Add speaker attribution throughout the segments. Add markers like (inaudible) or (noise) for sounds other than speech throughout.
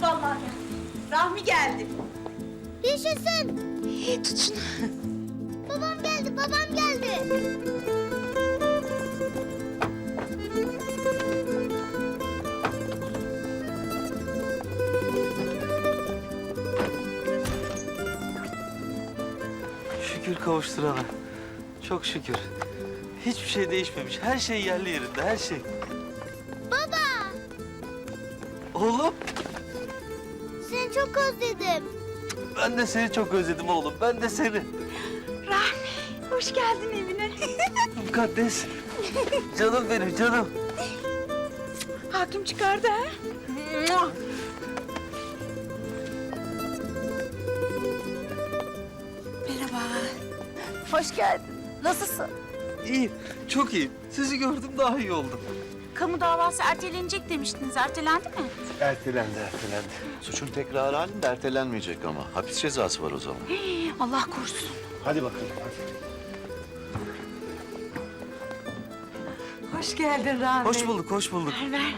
Speaker 1: Vallahi geldi. Rahmi geldi.
Speaker 2: Yaşasın.
Speaker 1: İyi tut şunu.
Speaker 2: Babam geldi, babam geldi.
Speaker 3: Şükür kavuşturana. Çok şükür. Hiçbir şey değişmemiş. Her şey yerli yerinde, her şey. Oğlum,
Speaker 2: seni çok özledim.
Speaker 3: ben de seni çok özledim oğlum. Ben de seni.
Speaker 1: Rahmi, hoş geldin evine. (laughs)
Speaker 3: Mukaddes. Canım benim, canım.
Speaker 1: Hakim çıkardı ha? Mua! Merhaba. Hoş geldin. Nasılsın?
Speaker 3: İyiyim, çok iyiyim. Sizi gördüm daha iyi oldum.
Speaker 1: Kamu davası ertelenecek demiştiniz. Ertelendi mi?
Speaker 4: Ertelendi, ertelendi. Suçun tekrar halinde ertelenmeyecek ama. Hapis cezası var o zaman.
Speaker 1: Allah korusun.
Speaker 4: Hadi bakalım, hadi.
Speaker 5: Hoş geldin Rahmi.
Speaker 3: Hoş bulduk, hoş bulduk.
Speaker 1: Ver ver.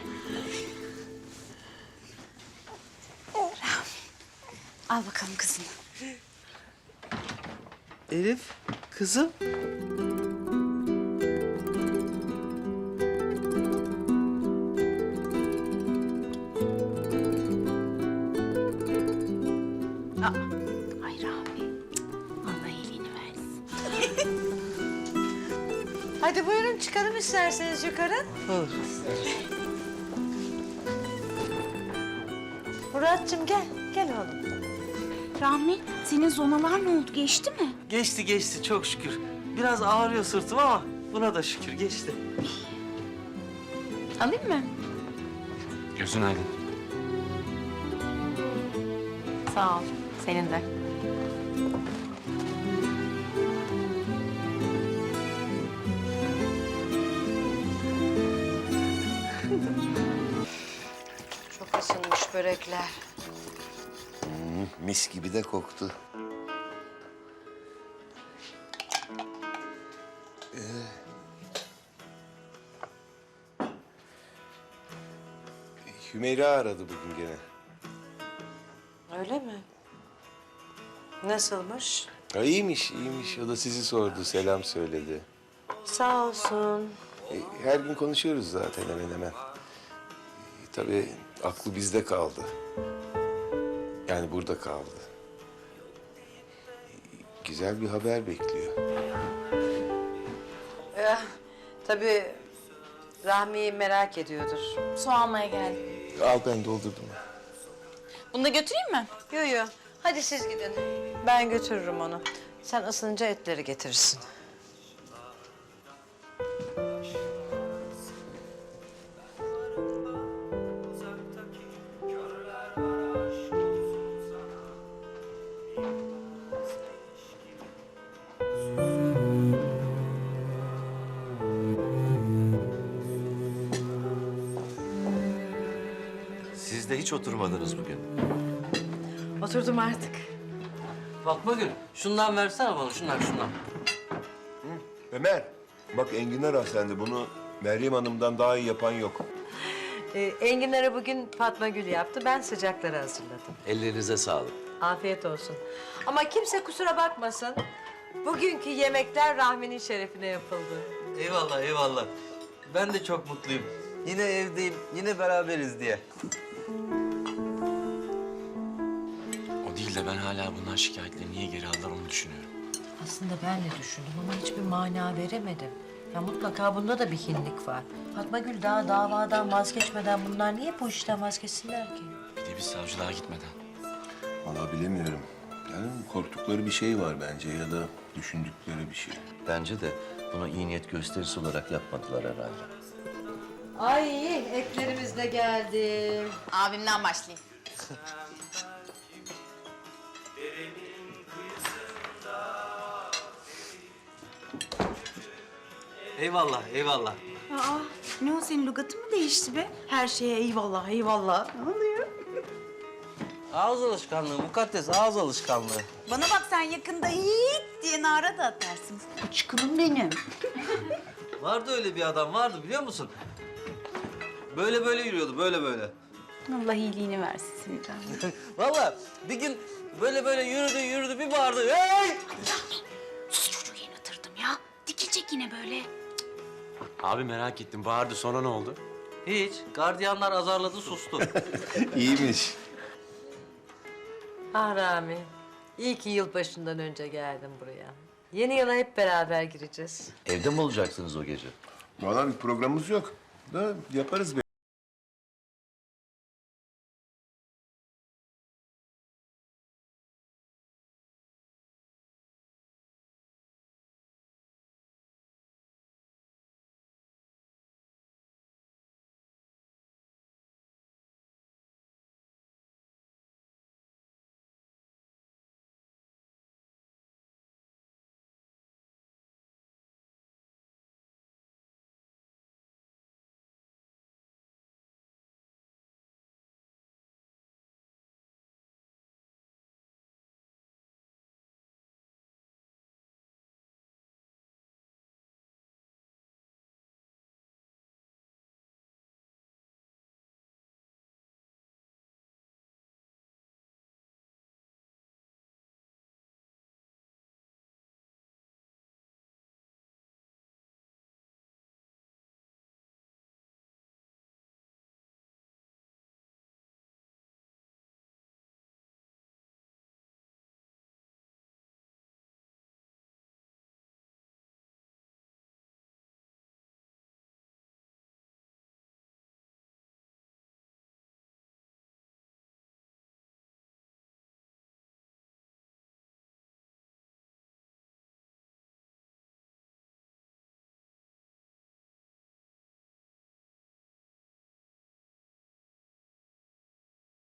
Speaker 1: Al bakalım kızını.
Speaker 3: Elif, kızım.
Speaker 1: Ay Rahmi. Allah iyiliğini versin. (laughs)
Speaker 5: Hadi buyurun çıkalım isterseniz yukarı.
Speaker 3: Olur.
Speaker 5: Muratcığım gel, gel oğlum.
Speaker 1: Rahmi, senin zonalar ne oldu? Geçti mi?
Speaker 3: Geçti, geçti çok şükür. Biraz ağrıyor sırtım ama buna da şükür geçti.
Speaker 1: Alayım mı?
Speaker 6: Gözün aydın.
Speaker 5: Sağ ol, senin de. Çok ısınmış börekler.
Speaker 4: Mis gibi de koktu. Ee, Hümeyra aradı bugün gene.
Speaker 5: Öyle mi? Nasılmış?
Speaker 4: Ha, iyiymiş, iyiymiş. O da sizi sordu, selam söyledi.
Speaker 5: Sağ olsun.
Speaker 4: E, Her gün konuşuyoruz zaten hemen hemen. E, Tabii aklı bizde kaldı. Yani burada kaldı. E, Güzel bir haber bekliyor.
Speaker 5: Eh, tabii Rahmi'yi merak ediyordur.
Speaker 1: Su almaya geldim.
Speaker 4: Al ben doldurdum.
Speaker 1: Bunu da götüreyim mi?
Speaker 5: Yo yo, hadi siz gidin. Ben götürürüm onu. Sen ısınınca etleri getirirsin.
Speaker 4: Siz de hiç oturmadınız bugün.
Speaker 5: Oturdum artık.
Speaker 3: Fatma Gül, şundan versene bana, şundan, şundan.
Speaker 7: Ömer, bak enginar de bunu Meryem Hanım'dan daha iyi yapan yok.
Speaker 5: Ee, enginleri bugün Fatma Gül yaptı. Ben sıcakları hazırladım.
Speaker 4: Ellerinize sağlık.
Speaker 5: Afiyet olsun. Ama kimse kusura bakmasın. Bugünkü yemekler Rahmi'nin şerefine yapıldı.
Speaker 3: Eyvallah, eyvallah. Ben de çok mutluyum. Yine evdeyim, yine beraberiz diye.
Speaker 6: De ben hala bundan şikayetleri niye geri aldılar onu düşünüyorum.
Speaker 8: Aslında ben de düşündüm ama hiçbir mana veremedim. Ya mutlaka bunda da bir hinlik var. Fatma Gül daha davadan vazgeçmeden bunlar niye bu işten vazgeçsinler ki?
Speaker 6: Bir de biz savcılığa gitmeden.
Speaker 7: Vallahi bilemiyorum. Yani korktukları bir şey var bence ya da düşündükleri bir şey.
Speaker 4: Bence de bunu iyi niyet gösterisi olarak yapmadılar herhalde.
Speaker 5: Ay etlerimiz de geldi.
Speaker 1: Abimden başlayayım. (laughs)
Speaker 3: Eyvallah, eyvallah.
Speaker 1: Aa, ne o senin lügatın mı değişti be? Her şeye eyvallah, eyvallah. Ne oluyor?
Speaker 3: Ağız alışkanlığı, mukaddes ağız alışkanlığı.
Speaker 1: Bana bak sen yakında yiğit diye nara da atarsın. Uçkunum benim. (laughs)
Speaker 3: Vardı öyle bir adam, vardı biliyor musun? Böyle böyle yürüyordu, böyle böyle.
Speaker 1: Allah iyiliğini versin Sincan. (laughs)
Speaker 3: Vallahi bir gün böyle böyle yürüdü yürüdü bir bağırdı. Hey!
Speaker 1: Sus çocuğu yatırdım ya. Dikilecek yine böyle.
Speaker 6: Abi merak ettim. Bağırdı sonra ne oldu?
Speaker 3: Hiç. Gardiyanlar azarladı sustu. (laughs)
Speaker 4: İyiymiş.
Speaker 5: Ah Rami, iyi ki yılbaşından önce geldin buraya. Yeni yıla hep beraber gireceğiz.
Speaker 9: Evde mi olacaksınız o gece?
Speaker 7: Valla bir programımız yok. Da yaparız